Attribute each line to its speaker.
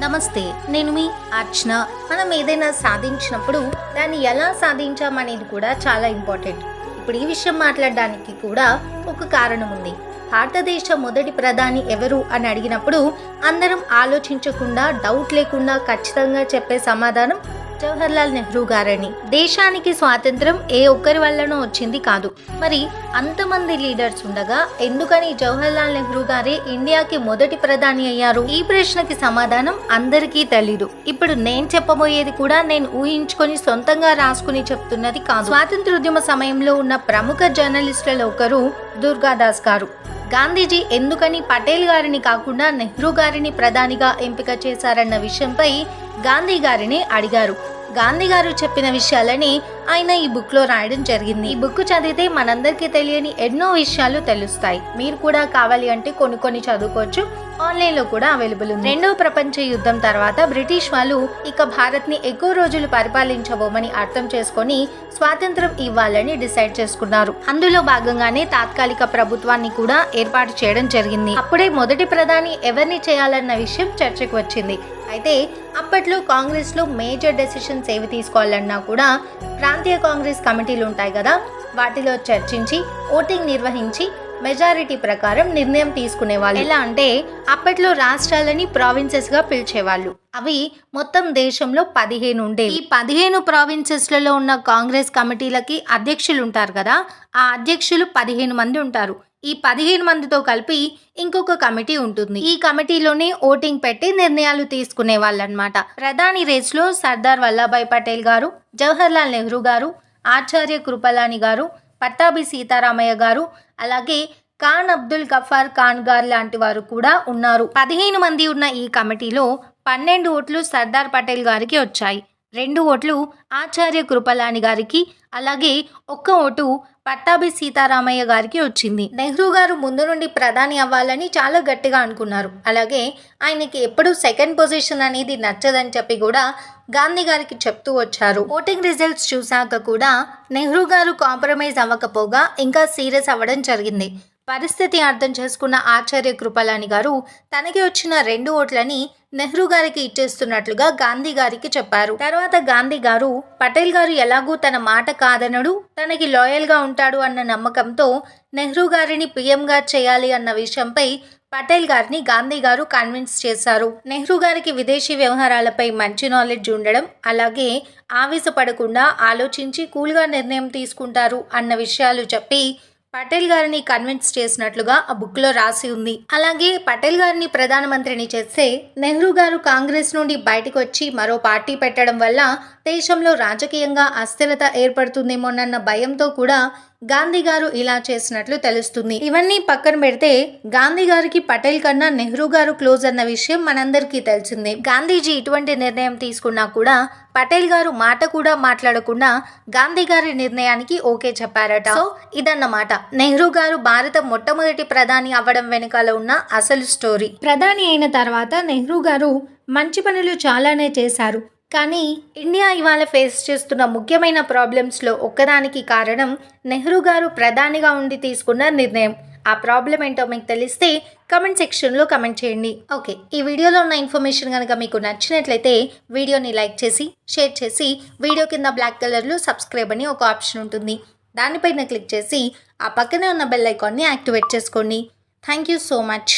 Speaker 1: నమస్తే నేను మీ అర్చన. మనం ఏదైనా సాధించినప్పుడు దాన్ని ఎలా సాధించామనేది కూడా చాలా ఇంపార్టెంట్. ఇప్పుడు ఈ విషయం మాట్లాడడానికి కూడా ఒక కారణం ఉంది. భారతదేశ మొదటి ప్రధాని ఎవరు అని అడిగినప్పుడు అందరం ఆలోచించకుండా డౌట్ లేకుండా ఖచ్చితంగా చెప్పే సమాధానం జవహర్లాల్ నెహ్రూ గారని. దేశానికి స్వాతంత్రం ఏ ఒక్కరి వల్లనో వచ్చింది కాదు. మరి అంతమంది లీడర్స్ ఉండగా ఎందుకని జవహర్లాల్ నెహ్రూ గారే ఇండియాకి మొదటి ప్రధాని అయ్యారు? ఈ ప్రశ్నకి సమాధానం అందరికీ తెలీదు. ఇప్పుడు నేను చెప్పబోయేది కూడా నేను ఊహించుకొని సొంతంగా రాసుకుని చెప్తున్నది కాదు. స్వాతంత్రోద్యమ సమయంలో ఉన్న ప్రముఖ జర్నలిస్టులలో ఒకరు దుర్గాదాస్ గారు. గాంధీజీ ఎందుకని పటేల్ గారిని కాకుండా నెహ్రూ గారిని ప్రధానిగా ఎంపిక చేశారన్న విషయంపై గాంధీ గారిని అడిగారు. గాంధీ గారు చెప్పిన విషయాలని ఆయన ఈ బుక్లో రాయడం జరిగింది. ఈ బుక్ చదివితే మనందరికీ తెలియని ఎన్నో విషయాలు తెలుస్తాయి. మీరు కూడా కావాలి అంటే కొన్ని కొన్ని చదువుకోవచ్చు. ఆన్లైన్లో కూడా అవైలబుల్ ఉంది. రెండవ ప్రపంచ యుద్ధం తర్వాత బ్రిటిష్ వాళ్ళు ఇక భారత్ని ఎక్కువ రోజులు పరిపాలించబోమని అర్థం చేసుకొని స్వాతంత్రం ఇవ్వాలని డిసైడ్ చేసుకున్నారు. అందులో భాగంగానే తాత్కాలిక ప్రభుత్వాన్ని కూడా ఏర్పాటు చేయడం జరిగింది. అప్పుడే మొదటి ప్రధాని ఎవరిని చేయాలన్న విషయం చర్చకు వచ్చింది. అయితే అప్పట్లో కాంగ్రెస్లో మేజర్ డెసిషన్స్ ఏవి తీసుకోవాలన్నా కూడా ప్రాంతీయ కాంగ్రెస్ కమిటీలు ఉంటాయి కదా వాటిలో చర్చించి ఓటింగ్ నిర్వహించి మెజారిటీ ప్రకారం నిర్ణయం తీసుకునేవాళ్ళు ఎలా అంటే అప్పట్లో రాష్ట్రాలని ప్రావిన్సెస్గా పిలిచేవాళ్ళు. అవి మొత్తం దేశంలో పదిహేను ఉండే. ఈ పదిహేను ప్రావిన్సెస్లలో ఉన్న కాంగ్రెస్ కమిటీలకి అధ్యక్షులు ఉంటారు కదా ఆ అధ్యక్షులు పదిహేను మంది ఉంటారు. ఈ పదిహేను మందితో కలిపి ఇంకొక కమిటీ ఉంటుంది. ఈ కమిటీలోనే ఓటింగ్ పెట్టి నిర్ణయాలు తీసుకునే వాళ్ళనమాట ప్రధాని రేస్లో సర్దార్ వల్లభాయ్ పటేల్ గారు జవహర్లాల్ నెహ్రూ గారు ఆచార్య కృపలాని గారు పట్టాభి సీతారామయ్య గారు అలాగే ఖాన్ అబ్దుల్ గఫార్ ఖాన్ గారు లాంటి వారు కూడా ఉన్నారు. పదిహేను మంది ఉన్న ఈ కమిటీలో పన్నెండు ఓట్లు సర్దార్ పటేల్ గారికి వచ్చాయి. రెండు ఓట్లు ఆచార్య కృపలాని గారికి అలాగే ఒక్క ఓటు పట్టాభి సీతారామయ్య గారికి వచ్చింది. నెహ్రూ గారు ముందు నుండి ప్రధాని అవ్వాలని చాలా గట్టిగా అనుకున్నారు. అలాగే ఆయనకి ఎప్పుడు సెకండ్ పొజిషన్ అనేది నచ్చదని చెప్పి కూడా గాంధీ గారికి చెప్తూ వచ్చారు. ఓటింగ్ రిజల్ట్స్ చూశాక కూడా నెహ్రూ గారు కాంప్రమైజ్ అవ్వకపోగా ఇంకా సీరియస్ అవ్వడం జరిగింది. పరిస్థితి అర్థం చేసుకున్న ఆచార్య కృపలాని గారు తనకి వచ్చిన రెండు ఓట్లని నెహ్రూ గారికి ఇచ్చేస్తున్నట్లుగా గాంధీ గారికి చెప్పారు. తర్వాత గాంధీ గారు పటేల్ గారు ఎలాగూ తన మాట కాదనడు తనకి లాయల్గా ఉంటాడు అన్న నమ్మకంతో నెహ్రూ గారిని పీఎంగా చేయాలి అన్న విషయంపై పటేల్ గారిని గాంధీ గారు కన్విన్స్ చేశారు. నెహ్రూ గారికి విదేశీ వ్యవహారాలపై మంచి నాలెడ్జ్ ఉండడం అలాగే ఆవేశపడకుండా ఆలోచించి కూల్గా నిర్ణయం తీసుకుంటారు అన్న విషయాలు చెప్పి పటేల్ గారిని కన్విన్స్ చేసినట్లుగా ఆ బుక్లో రాసి ఉంది. అలాగే పటేల్ గారిని ప్రధానమంత్రిని చేస్తే నెహ్రూ గారు కాంగ్రెస్ నుండి బయటకు వచ్చి మరో పార్టీ పెట్టడం వల్ల దేశంలో రాజకీయంగా అస్థిరత ఏర్పడుతుందేమోనన్న భయంతో కూడా గాంధీ గారు ఇలా చేసినట్లు తెలుస్తుంది. ఇవన్నీ పక్కన పెడితే గాంధీ గారికి పటేల్ కన్నా నెహ్రూ గారు క్లోజ్ అన్న విషయం మనందరికీ తెలిసిందే. గాంధీజీ ఇటువంటి నిర్ణయం తీసుకున్నా కూడా పటేల్ గారు మాట కూడా మాట్లాడకుండా గాంధీ గారి నిర్ణయానికి ఓకే చెప్పారట. సో ఇదన్నమాట. నెహ్రూ గారు భారత మొట్టమొదటి ప్రధాని అవ్వడం వెనుకాల ఉన్న అసలు స్టోరీ. ప్రధాని అయిన తర్వాత నెహ్రూ గారు మంచి పనులు చాలానే చేశారు. కానీ ఇండియా ఇవాళ ఫేస్ చేస్తున్న ముఖ్యమైన ప్రాబ్లమ్స్లో ఒక్కదానికి కారణం నెహ్రూ గారు ప్రధానిగా ఉండి తీసుకున్న నిర్ణయం. ఆ ప్రాబ్లం ఏంటో మీకు తెలిస్తే కమెంట్ సెక్షన్లో కమెంట్ చేయండి. ఓకే ఈ వీడియోలో ఉన్న ఇన్ఫర్మేషన్ కనుక మీకు నచ్చినట్లయితే వీడియోని లైక్ చేసి షేర్ చేసి వీడియో కింద బ్లాక్ కలర్లో సబ్స్క్రైబ్ అని ఒక ఆప్షన్ ఉంటుంది. దానిపైన క్లిక్ చేసి ఆ పక్కనే ఉన్న బెల్ ఐకాన్ని యాక్టివేట్ చేసుకోండి. Thank you so much.